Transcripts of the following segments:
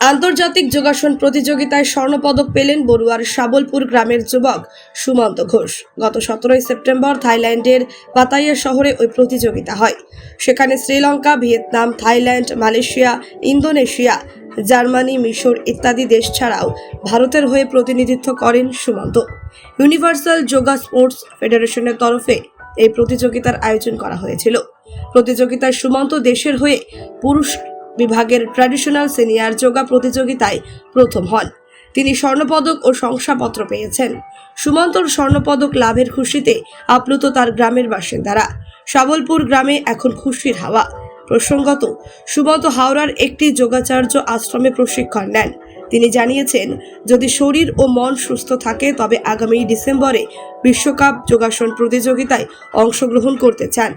আন্তর্জাতিক যোগাসন প্রতিযোগিতায় স্বর্ণপদক পেলেন বড়ুয়ার শাবলপুর গ্রামের যুবক সুমন্ত ঘোষ। গত সতেরোই সেপ্টেম্বর থাইল্যান্ডের পাতাইয়া শহরে ওই প্রতিযোগিতা হয়। সেখানে Sri Lanka, Vietnam, Thailand, Malaysia, Indonesia Germany, মিশর ইত্যাদি দেশ ছাড়াও ভারতের হয়ে প্রতিনিধিত্ব করেন সুমন্ত। ইউনিভার্সাল যোগা স্পোর্টস ফেডারেশনের তরফে এই প্রতিযোগিতার আয়োজন করা হয়েছিল। প্রতিযোগিতায় সুমন্ত দেশের হয়ে পুরুষ বিভাগের ট্র্যাডিশনাল সিনিয়র যোগা প্রতিযোগিতায় প্রথম হন। তিনি স্বর্ণপদক ও শংসাপত্র পেয়েছেন। সুমন্তর স্বর্ণপদক লাভের খুশিতে আপ্লুত তার গ্রামের বাসিন্দারা। সাবলপুর গ্রামে এখন খুশির হাওয়া। প্রসঙ্গত সুমন্ত হাওড়ার একটি যোগাচার্য আশ্রমে প্রশিক্ষণ নেন। তিনি জানিয়েছেন, যদি শরীর ও মন সুস্থ থাকে, তবে আগামী ডিসেম্বরে বিশ্বকাপ যোগাসন প্রতিযোগিতায় অংশগ্রহণ করতে চান।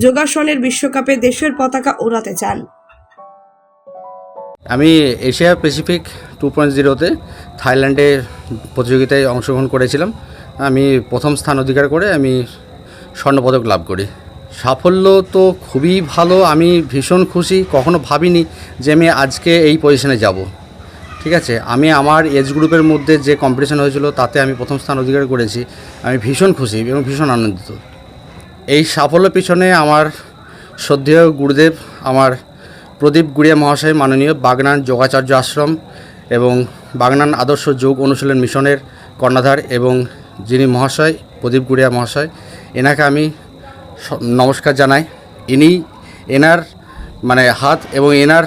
যোগাসনের বিশ্বকাপে দেশের পতাকা ওড়াতে চান। আমি এশিয়া প্যাসিফিক টু পয়েন্ট জিরোতে থাইল্যান্ডে প্রতিযোগিতায় অংশগ্রহণ করেছিলাম। আমি প্রথম স্থান অধিকার করে আমি স্বর্ণপদক লাভ করি। সাফল্য তো খুবই ভালো, আমি ভীষণ খুশি। কখনো ভাবিনি যে আমি আজকে এই পজিশনে যাব। ঠিক আছে? আমি আমার এজ গ্রুপের মধ্যে যে কম্পিটিশন হয়েছিল, তাতে আমি প্রথম স্থান অধিকার করেছি। আমি ভীষণ খুশি এবং ভীষণ আনন্দিত। এই সাফল্যের পিছনে আমার শ্রদ্ধেয় গুরুদেব, আমার প্রদীপ গুড়িয়া মহাশয়, মাননীয় বাগনান যোগাচার্য আশ্রম এবং বাগনান আদর্শ যোগ অনুশীলন মিশনের কর্ণাধার এবং যিনি মহাশয়, প্রদীপ গুড়িয়া মহাশয়, এনাকে আমি নমস্কার জানাই। ইনি এনার মানে হাত এবং এনার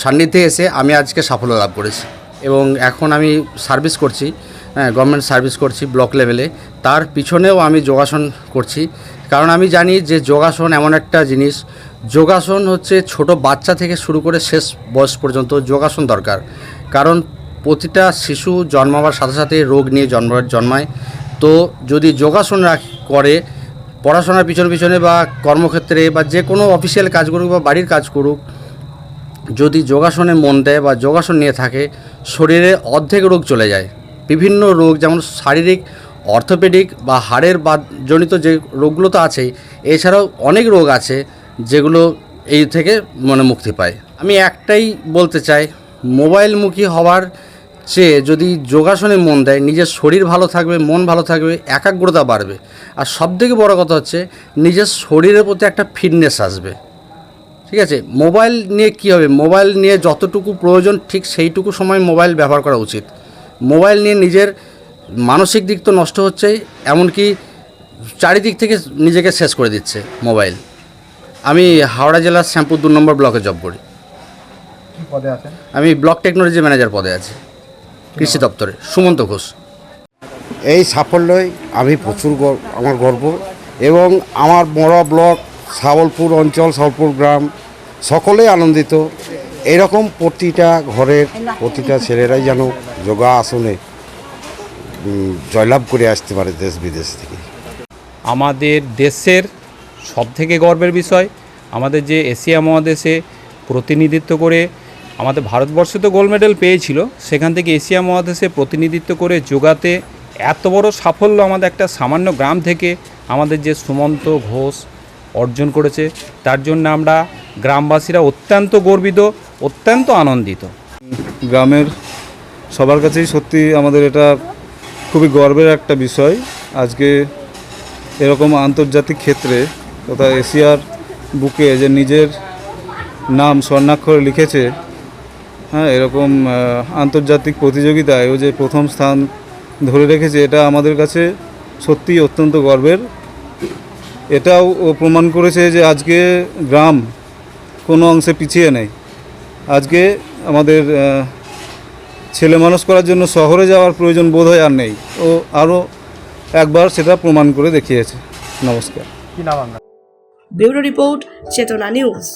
সান্নিধ্যে এসে আমি আজকে সাফল্য লাভ করেছি এবং এখন আমি সার্ভিস করছি হ্যাঁ গভর্নমেন্ট সার্ভিস করছি ব্লক লেভেলে। তার পিছনেও আমি যোগাসন করছি। কারণ আমি জানি যে যোগাসন এমন একটা জিনিস, যোগাসন হচ্ছে ছোট বাচ্চা থেকে শুরু করে শেষ বয়স পর্যন্ত যোগাসন দরকার। কারণ প্রতিটা শিশু জন্মাবার সাথে সাথে রোগ নিয়ে জন্ম জন্মায়। তো যদি যোগাসন করে পড়াশোনার পিছনে পিছনে বা কর্মক্ষেত্রে বা যে কোনো অফিসিয়াল কাজ করুক বা বাড়ির কাজ করুক, যদি যোগাসনে মন দেয় বা যোগাসন নিয়ে থাকে, শরীরে অর্ধেক রোগ চলে যায়। বিভিন্ন রোগ যেমন শারীরিক, অর্থোপেডিক বা হাড়ের বা জনিত যে রোগগুলো তো আছেই, এছাড়াও অনেক রোগ আছে যেগুলো এই থেকে মানে মুক্তি পায়। আমি একটাই বলতে চাই, মোবাইলমুখী হওয়ার চেয়ে যদি যোগাসনে মন দেয় নিজের শরীর ভালো থাকবে মন ভালো থাকবে একাগ্রতা বাড়বে। আর সবথেকে বড় কথা হচ্ছে নিজের শরীরের প্রতি একটা ফিটনেস আসবে। ঠিক আছে? মোবাইল নিয়ে কী হবে? মোবাইল নিয়ে যতটুকু প্রয়োজন ঠিক সেইটুকু সময় মোবাইল ব্যবহার করা উচিত। মোবাইল নিয়ে নিজের মানসিক দিক তো নষ্ট হচ্ছেই এমনকি চারিদিক থেকে নিজেকে শেষ করে দিচ্ছে মোবাইল। আমি হাওড়া জেলার শ্যামপুর দু নম্বর ব্লকে জব করি। পদে আছেন? আমি ব্লক টেকনোলজি ম্যানেজার পদে আছি। কৃষি দপ্তরে সুমন্ত ঘোষ। এই সাফল্যই আমি প্রচুর গর- আমার গর্ব। এবং আমার মরা ব্লক সাবলপুর অঞ্চল সাবলপুর গ্রাম সকলেই আনন্দিত। এরকম প্রতিটা ঘরের প্রতিটা ছেলেরাই যেন যোগা আসনে জয়লাভ করে আসতে পারে দেশ বিদেশ থেকে। আমাদের দেশের সবথেকে গর্বের বিষয় আমাদের যে এশিয়া মহাদেশে প্রতিনিধিত্ব করে আমাদের ভারতবর্ষ তো গোল্ড মেডেল পেয়েছিল। সেখান থেকে এশিয়া মহাদেশে প্রতিনিধিত্ব করে যোগাতে এত বড় সাফল্য আমাদের একটা সামান্য গ্রাম থেকে আমাদের যে সুমন্ত ঘোষ অর্জন করেছে, তার জন্য আমরা গ্রামবাসীরা অত্যন্ত গর্বিত, অত্যন্ত আনন্দিত। গ্রামের সবার কাছেই সত্যি আমাদের এটা খুবই গর্বের একটা বিষয়। আজকে এরকম আন্তর্জাতিক ক্ষেত্রে তথা এশিয়ার বুকে যে নিজের নাম স্বর্ণাক্ষরে লিখেছে হ্যাঁ এরকম আন্তর্জাতিক প্রতিযোগিতায় ও যে প্রথম স্থান ধরে রেখেছে এটা আমাদের কাছে সত্যিই অত্যন্ত গর্বের। এটাও ও প্রমাণ করেছে যে আজকে গ্রাম কোনো অংশে পিছিয়ে নেই। আজকে আমাদের ছেলে মানুষ করার জন্য শহরে যাওয়ার প্রয়োজন বোধ হয় আর নেই। ও আরও একবার সেটা প্রমাণ করে দেখিয়েছে। নমস্কার। Bureau report Chetana news.